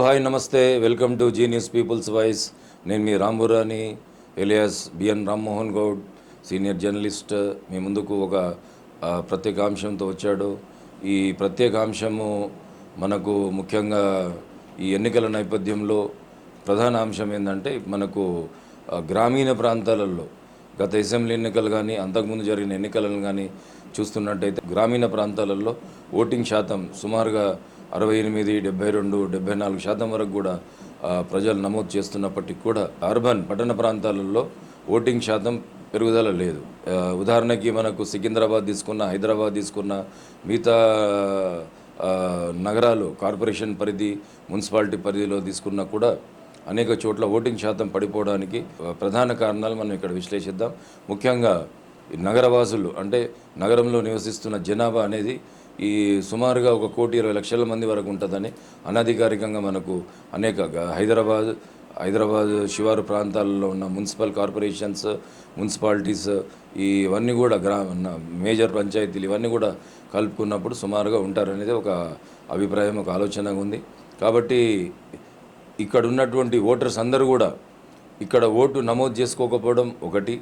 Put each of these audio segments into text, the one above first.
Hi నమస్తే. Welcome to Zee News People's Voice. నేను మీ Ramburani alias BN Rammohan Goud senior journalist. మీ ముందుకు ఒక ప్రత్యేక అంశంతో వచ్చాడు. ఈ ప్రత్యేక అంశము మనకు ముఖ్యంగా ఈ ఎన్నికల నేపథ్యంలో ప్రధాన అంశం ఏంటంటే మనకు గ్రామీణ ప్రాంతాలలో గత అసెంబ్లీ ఎన్నికలు కానీ అంతకుముందు జరిగిన ఎన్నికలను కానీ చూస్తున్నట్టయితే గ్రామీణ ప్రాంతాలలో ఓటింగ్ శాతం సుమారుగా అరవై ఎనిమిది డెబ్బై రెండు డెబ్బై నాలుగు శాతం వరకు కూడా ప్రజలు నమోదు చేస్తున్నప్పటికీ కూడా అర్బన్ పట్టణ ప్రాంతాలలో ఓటింగ్ శాతం పెరుగుదల లేదు. ఉదాహరణకి మనకు సికింద్రాబాద్ తీసుకున్న హైదరాబాద్ తీసుకున్న మిగతా నగరాలు కార్పొరేషన్ పరిధి మున్సిపాలిటీ పరిధిలో తీసుకున్నా కూడా అనేక చోట్ల ఓటింగ్ శాతం పడిపోవడానికి ప్రధాన కారణాలు మనం ఇక్కడ విశ్లేషిద్దాం. ముఖ్యంగా నగరవాసులు అంటే నగరంలో నివసిస్తున్న జనాభా అనేది ఈ సుమారుగా ఒక కోటి ఇరవై లక్షల మంది వరకు ఉంటుందని అనధికారికంగా మనకు అనేక హైదరాబాద్ హైదరాబాద్ శివారు ప్రాంతాల్లో ఉన్న మున్సిపల్ కార్పొరేషన్స్ మున్సిపాలిటీస్ ఇవన్నీ కూడా గ్రా మేజర్ పంచాయతీలు ఇవన్నీ కూడా కలుపుకున్నప్పుడు సుమారుగా ఉంటారనేది ఒక అభిప్రాయం ఒక ఆలోచనగా ఉంది. కాబట్టి ఇక్కడ ఉన్నటువంటి ఓటర్స్ అందరూ కూడా ఇక్కడ ఓటు నమోదు చేసుకోకపోవడం ఒకటి.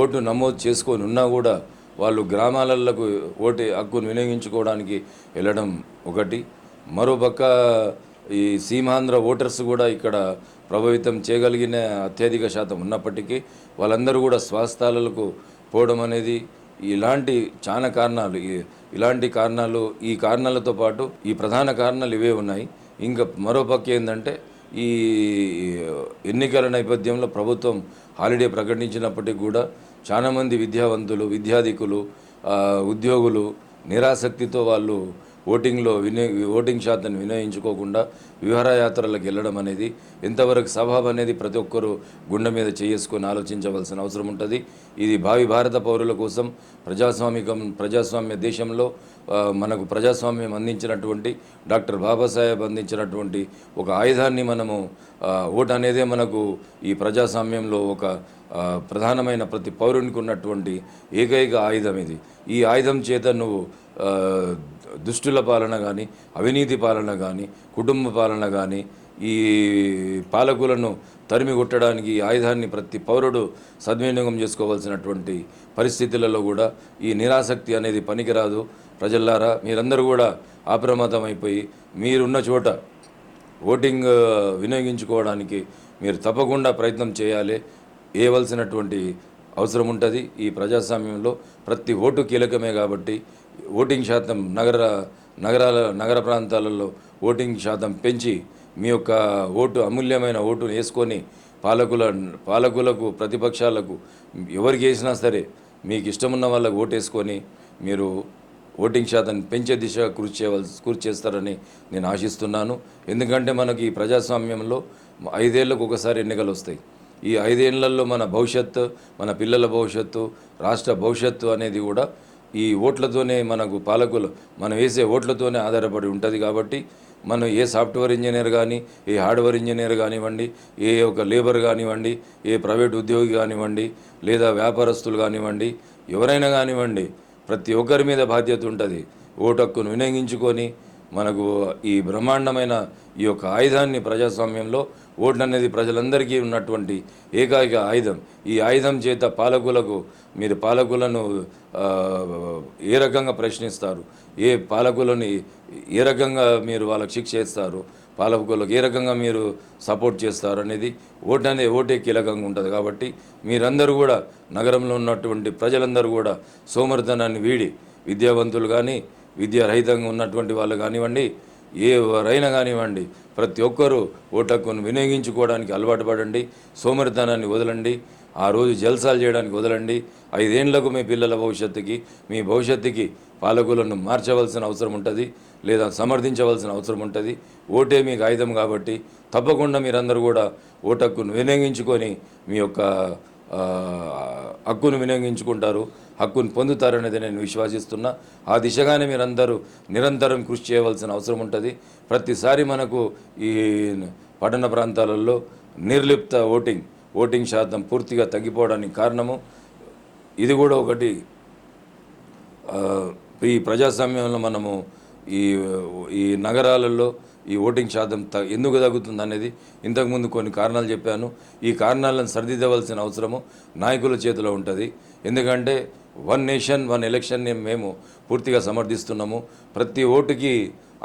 ఓటు నమోదు చేసుకొని ఉన్నా కూడా వాళ్ళు గ్రామాలకు ఓటు హక్కును వినియోగించుకోవడానికి వెళ్ళడం ఒకటి. మరోపక్క ఈ సీమాంధ్ర ఓటర్స్ కూడా ఇక్కడ ప్రభావితం చేయగలిగిన అత్యధిక శాతం ఉన్నప్పటికీ వాళ్ళందరూ కూడా స్వస్థలాలకు పోవడం అనేది ఇలాంటి చాలా కారణాలు ఇలాంటి కారణాలు ఈ కారణాలతో పాటు ఈ ప్రధాన కారణాలు ఇవే ఉన్నాయి. ఇంకా మరోపక్క ఏంటంటే ఈ ఎన్నికల నేపథ్యంలో ప్రభుత్వం హాలిడే ప్రకటించినప్పటికీ కూడా చాలామంది విద్యావంతులు విద్యాధికులు ఉద్యోగులు నిరాసక్తితో వాళ్ళు ఓటింగ్లో వినియో ఓటింగ్ శాతాన్ని వినియోగించుకోకుండా విహారయాత్రలకు వెళ్ళడం అనేది ఎంతవరకు సభాబ్ అనేది ప్రతి ఒక్కరూ గుండె మీద చేసుకొని ఆలోచించవలసిన అవసరం ఉంటుంది. ఇది భావి భారత పౌరుల కోసం ప్రజాస్వామికం ప్రజాస్వామ్య దేశంలో మనకు ప్రజాస్వామ్యం అందించినటువంటి డాక్టర్ బాబాసాహెబ్ అందించినటువంటి ఒక ఆయుధాన్ని మనము ఓటు అనేదే మనకు ఈ ప్రజాస్వామ్యంలో ఒక ప్రధానమైన ప్రతి పౌరునికి ఉన్నటువంటి ఏకైక ఆయుధం ఇది. ఈ ఆయుధం చేత నువ్వు దుష్టుల పాలన కానీ అవినీతి పాలన కానీ కుటుంబ పాలన కానీ ఈ పాలకులను తరిమి కొట్టడానికి ఆయుధాన్ని ప్రతి పౌరుడు సద్వినియోగం చేసుకోవాల్సినటువంటి పరిస్థితులలో కూడా ఈ నిరాసక్తి అనేది పనికిరాదు. ప్రజల్లారా మీరందరూ కూడా అప్రమత్తమైపోయి అయిపోయి మీరున్న చోట ఓటింగ్ వినియోగించుకోవడానికి మీరు తప్పకుండా ప్రయత్నం చేయాలి. వేయవలసినటువంటి అవసరం ఉంటుంది. ఈ ప్రజాస్వామ్యంలో ప్రతి ఓటు కీలకమే కాబట్టి ఓటింగ్ శాతం నగర నగరాల నగర ప్రాంతాలలో ఓటింగ్ శాతం పెంచి మీ యొక్క ఓటు అమూల్యమైన ఓటును వేసుకొని పాలకుల పాలకులకు ప్రతిపక్షాలకు ఎవరికి వేసినా సరే మీకు ఇష్టమున్న వాళ్ళకు ఓటు వేసుకొని మీరు ఓటింగ్ శాతం పెంచే దిశగా కృషి చేయవలసి కృషి చేస్తారని నేను ఆశిస్తున్నాను. ఎందుకంటే మనకి ఈ ప్రజాస్వామ్యంలో ఐదేళ్ళకు ఒకసారి ఎన్నికలు వస్తాయి. ఈ ఐదేళ్ళలో మన భవిష్యత్తు మన పిల్లల భవిష్యత్తు రాష్ట్ర భవిష్యత్తు అనేది కూడా ఈ ఓట్లతోనే మనకు పాలకులు మనం వేసే ఓట్లతోనే ఆధారపడి ఉంటుంది కాబట్టి మనం ఏ సాఫ్ట్వేర్ ఇంజనీర్ కానీ ఏ హార్డ్వేర్ ఇంజనీర్ కానివ్వండి ఏ ఒక లేబర్ కానివ్వండి ఏ ప్రైవేట్ ఉద్యోగి కానివ్వండి లేదా వ్యాపారస్తులు కానివ్వండి ఎవరైనా కానివ్వండి ప్రతి ఒక్కరి మీద బాధ్యత ఉంటుంది. ఓటు హక్కును వినియోగించుకొని మనకు ఈ బ్రహ్మాండమైన ఈ యొక్క ఆయుధాన్ని ప్రజాస్వామ్యంలో ఓట్లు అనేది ప్రజలందరికీ ఉన్నటువంటి ఏకైక ఆయుధం. ఈ ఆయుధం చేత పాలకులకు మీరు పాలకులను ఏ రకంగా ప్రశ్నిస్తారు? ఏ పాలకులని ఏ రకంగా మీరు వాళ్ళకి శిక్ష చేస్తారు? పాలకులకు ఏ రకంగా మీరు సపోర్ట్ చేస్తారు అనేది ఓటు అనేది ఓటే కీలకంగా ఉంటుంది. కాబట్టి మీరందరూ కూడా నగరంలో ఉన్నటువంటి ప్రజలందరూ కూడా సోమరితనాన్ని వీడి విద్యావంతులు కానీ విద్యారహితంగా ఉన్నటువంటి వాళ్ళు కానివ్వండి ఎవరైనా కానివ్వండి ప్రతి ఒక్కరూ ఓటు వినియోగించుకోవడానికి అలవాటు పడండి సోమరితనాన్ని వదలండి ఆ రోజు జల్సాలు చేయడానికి వదలండి. ఐదేండ్లకు మీ పిల్లల భవిష్యత్తుకి మీ భవిష్యత్తుకి పాలకులను మార్చవలసిన అవసరం ఉంటుంది లేదా సమర్థించవలసిన అవసరం ఉంటుంది. ఓటే మీకు ఆయుధం కాబట్టి తప్పకుండా మీరందరూ కూడా ఓటు హక్కును వినియోగించుకొని మీ యొక్క హక్కును వినియోగించుకుంటారు. హక్కును పొందుతారనేది నేను విశ్వాసిస్తున్నా. ఆ దిశగానే మీరందరూ నిరంతరం కృషి చేయవలసిన అవసరం ఉంటుంది. ప్రతిసారి మనకు ఈ పట్టణ ప్రాంతాలలో నిర్లిప్త ఓటింగ్ ఓటింగ్ శాతం పూర్తిగా తగ్గిపోవడానికి కారణము ఇది కూడా ఒకటి. ఈ ప్రజాస్వామ్యంలో మనము ఈ ఈ నగరాలలో ఈ ఓటింగ్ శాతం త ఎందుకు తగ్గుతుంది అనేది ఇంతకుముందు కొన్ని కారణాలు చెప్పాను. ఈ కారణాలను సరిదిద్దవలసిన అవసరము నాయకుల చేతిలో ఉంటుంది. ఎందుకంటే వన్ నేషన్ వన్ ఎలక్షన్ని మేము పూర్తిగా సమర్థిస్తున్నాము. ప్రతి ఓటుకి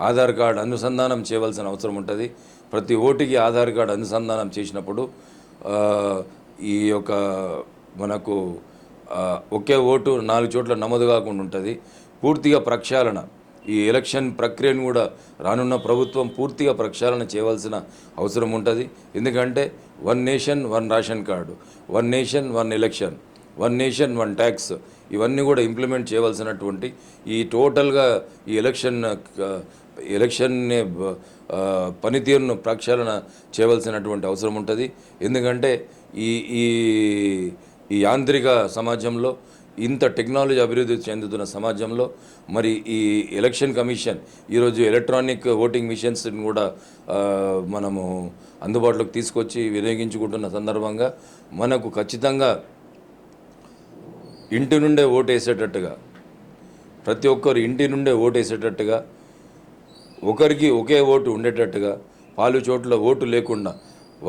ఆధార్ కార్డు అనుసంధానం చేయవలసిన అవసరం ఉంటుంది. ప్రతి ఓటుకి ఆధార్ కార్డు అనుసంధానం చేసినప్పుడు ఈ యొక్క మనకు ఒకే ఓటు నాలుగు చోట్ల నమోదు కాకుండా ఉంటుంది. పూర్తిగా ప్రక్షాళన ఈ ఎలక్షన్ ప్రక్రియను కూడా రానున్న ప్రభుత్వం పూర్తిగా ప్రక్షాళన చేయవలసిన అవసరం ఉంటుంది. ఎందుకంటే one nation one ration card one nation one election. One nation one tax ఇవన్నీ కూడా ఇంప్లిమెంట్ చేయవలసినటువంటి ఈ టోటల్గా ఈ ఎలక్షన్ ఎలక్షన్ని ఎలక్షన్ పనితీరును ప్రక్షాళన చేయవలసినటువంటి అవసరం ఉంటుంది. ఎందుకంటే ఈ ఈ ఈ యాంత్రిక సమాజంలో ఇంత టెక్నాలజీ అభివృద్ధి చెందుతున్న సమాజంలో మరి ఈ ఎలక్షన్ కమిషన్ ఈరోజు ఎలక్ట్రానిక్ ఓటింగ్ మిషన్స్ని కూడా మనము అందుబాటులోకి తీసుకొచ్చి వినియోగించుకుంటున్న సందర్భంగా మనకు ఖచ్చితంగా ఇంటి నుండే ఓటు వేసేటట్టుగా ప్రతి ఒక్కరు ఇంటి నుండే ఓటు వేసేటట్టుగా ఒకరికి ఒకే ఓటు ఉండేటట్టుగా పాలు చోట్ల ఓటు లేకుండా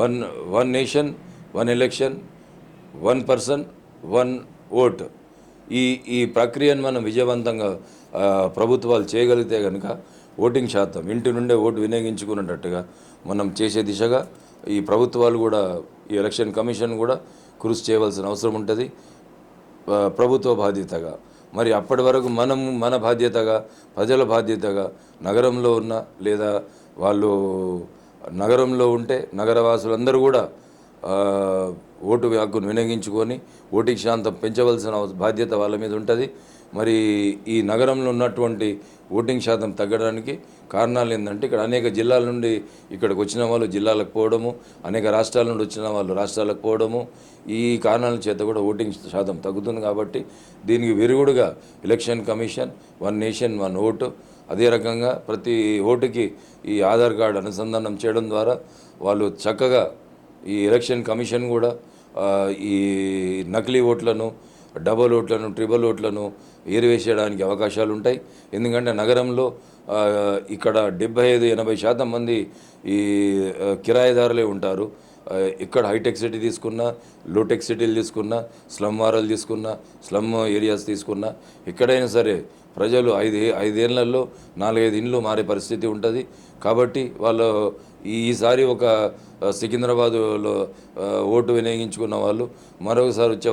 one one nation one election one person one vote. ఈ ఈ ప్రక్రియను మనం విజయవంతంగా ప్రభుత్వాలు చేయగలిగితే కనుక ఓటింగ్ శాతం ఇంటి నుండే ఓటు వినియోగించుకునేటట్టుగా మనం చేసే దిశగా ఈ ప్రభుత్వాలు కూడా ఈ ఎలక్షన్ కమిషన్ కూడా కృషి చేయవలసిన అవసరం ఉంటుంది. ప్రభుత్వ బాధ్యతగా. మరి అప్పటి వరకు మనం మన బాధ్యతగా ప్రజల బాధ్యతగా నగరంలో ఉన్న లేదా వాళ్ళు నగరంలో ఉంటే నగరవాసులందరూ కూడా ఓటు హక్కును వినియోగించుకొని ఓటింగ్ శాంతం పెంచవలసిన బాధ్యత వాళ్ళ మీద ఉంటుంది. మరి ఈ నగరంలో ఉన్నటువంటి ఓటింగ్ శాతం తగ్గడానికి కారణాలు ఏంటంటే ఇక్కడ అనేక జిల్లాల నుండి ఇక్కడికి వచ్చిన వాళ్ళు జిల్లాలకు పోవడము అనేక రాష్ట్రాల నుండి వచ్చిన వాళ్ళు రాష్ట్రాలకు పోవడము. ఈ కారణాల చేత కూడా ఓటింగ్ శాతం తగ్గుతుంది కాబట్టి దీనికి విరుగుడుగా election commission one nation one vote అదే రకంగా ప్రతి ఓటుకి ఈ ఆధార్ కార్డు అనుసంధానం చేయడం ద్వారా వాళ్ళు చక్కగా ఈ ఎలక్షన్ కమిషన్ కూడా ఈ నకిలీ ఓట్లను డబల్ ఓట్లను ట్రిబల్ ఓట్లను ఏరివేసేయడానికి అవకాశాలు ఉంటాయి ఎందుకంటే నగరంలో ఇక్కడ డెబ్బై ఐదు ఎనభై శాతం మంది ఈ కిరాయిదారులే ఉంటారు. ఇక్కడ హైటెక్ సిటీ తీసుకున్నా లోటెక్ సిటీలు తీసుకున్నా స్లమ్ వారాలు తీసుకున్నా స్లమ్ ఏరియాస్ తీసుకున్నా ఎక్కడైనా సరే ప్రజలు ఐదు ఐదేళ్ళలో నాలుగైదు ఇండ్లు మారే పరిస్థితి ఉంటుంది. కాబట్టి వాళ్ళు ఈసారి ఒక సికింద్రాబాదులో ఓటు వినియోగించుకున్న వాళ్ళు మరొకసారి వచ్చే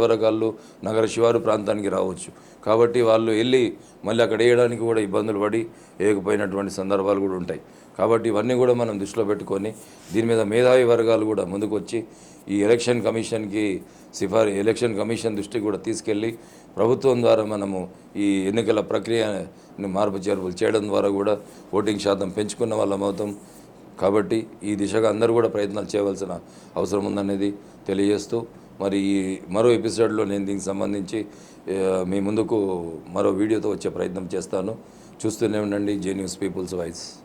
నగర శివారు ప్రాంతానికి రావచ్చు. కాబట్టి వాళ్ళు వెళ్ళి మళ్ళీ అక్కడ వేయడానికి కూడా ఇబ్బందులు పడి వేయకపోయినటువంటి సందర్భాలు కూడా ఉంటాయి. కాబట్టి ఇవన్నీ కూడా మనం దృష్టిలో పెట్టుకొని దీని మీద మేధావి వర్గాలు కూడా ముందుకొచ్చి ఈ ఎలక్షన్ కమిషన్కి సిఫార్ ఎలక్షన్ కమిషన్ దృష్టికి కూడా తీసుకెళ్ళి ప్రభుత్వం ద్వారా మనము ఈ ఎన్నికల ప్రక్రియని మార్పు చేర్పులు చేయడం ద్వారా కూడా ఓటింగ్ శాతం పెంచుకున్న వాళ్ళం అవుతాం. కాబట్టి ఈ దిశగా అందరూ కూడా ప్రయత్నాలు చేయవలసిన అవసరం ఉందనేది తెలియజేస్తూ మరి ఈ మరో ఎపిసోడ్లో నేను దీనికి సంబంధించి మీ ముందుకు మరో వీడియోతో వచ్చే ప్రయత్నం చేస్తాను. చూస్తూనే ఉండండి జే న్యూస్ పీపుల్స్ వాయిస్